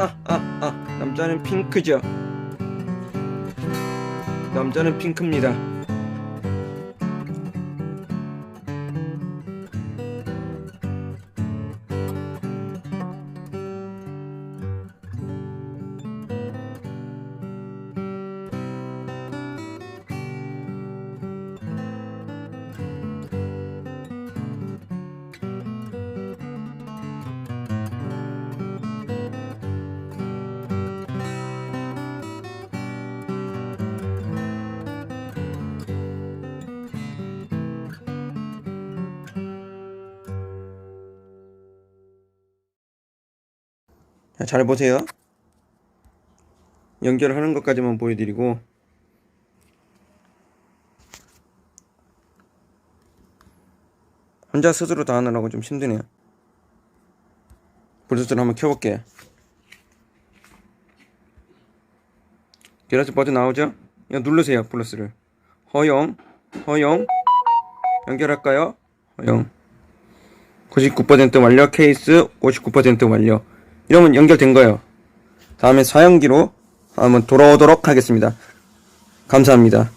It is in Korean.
아, 아, 아. 남자는 핑크죠. 남자는 핑크입니다. 잘 보세요. 연결하는 것까지만 보여드리고 혼자 스스로 다 하느라고 좀 힘드네요. 블루투스를 한번 켜볼게요. 계란스 버튼 나오죠? 이거 누르세요 플러스를 허용 허용 연결할까요? 허용 99% 완료 케이스 59% 완료 이러면 연결된 거예요. 다음에 사용기로 한번 돌아오도록 하겠습니다. 감사합니다